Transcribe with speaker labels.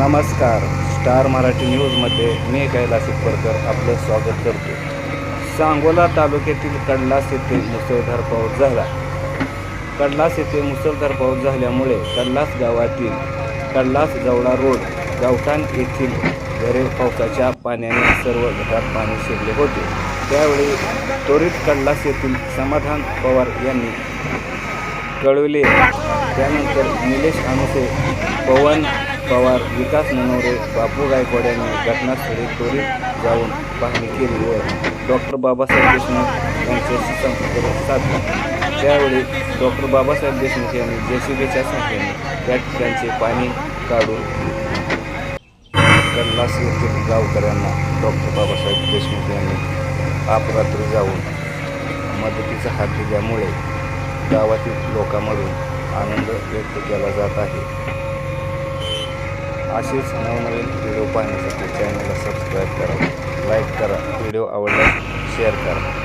Speaker 1: नमस्कार स्टार मराठी न्यूजमध्ये मी कैलास इटपरकर आपलं स्वागत करतो. सांगोला तालुक्यातील कडलास येथे मुसळधार पाऊस झाला. कडलास येथे मुसळधार पाऊस झाल्यामुळे कडलास गावातील कडलास जवळा रोड गावठाण येथील घरे पावसाच्या पाण्याने सर्व घरात पाणी शिरले होते. त्यावेळी त्वरित कडलास येथील समाधान पवार यांनी कळविले. त्यानंतर निलेश अनुसे पवन पवार विकास मनोरे बापू गायकवाड यांनी घटनास्थळी त्वरित जाऊन पाहणी केली व डॉक्टर बाबासाहेब देशमुख यांच्याशी संपर्क साधला त्यावेळी डॉक्टर बाबासाहेब देशमुख यांनी जे सी बीच्या सहाय्याने त्या ठिकाणचे पाणी काढून कल्लास येथील गावकऱ्यांना डॉक्टर बाबासाहेब देशमुख यांनी अपरात्री जाऊन मदतीचा हात दिल्यामुळे गावातील लोकांमधून आनंद व्यक्त केला जात आहे. असेच नवनवीन व्हिडिओ पाहण्यासाठी चॅनलला सबस्क्राईब करा लाईक करा व्हिडिओ आवडल्यास शेअर करा.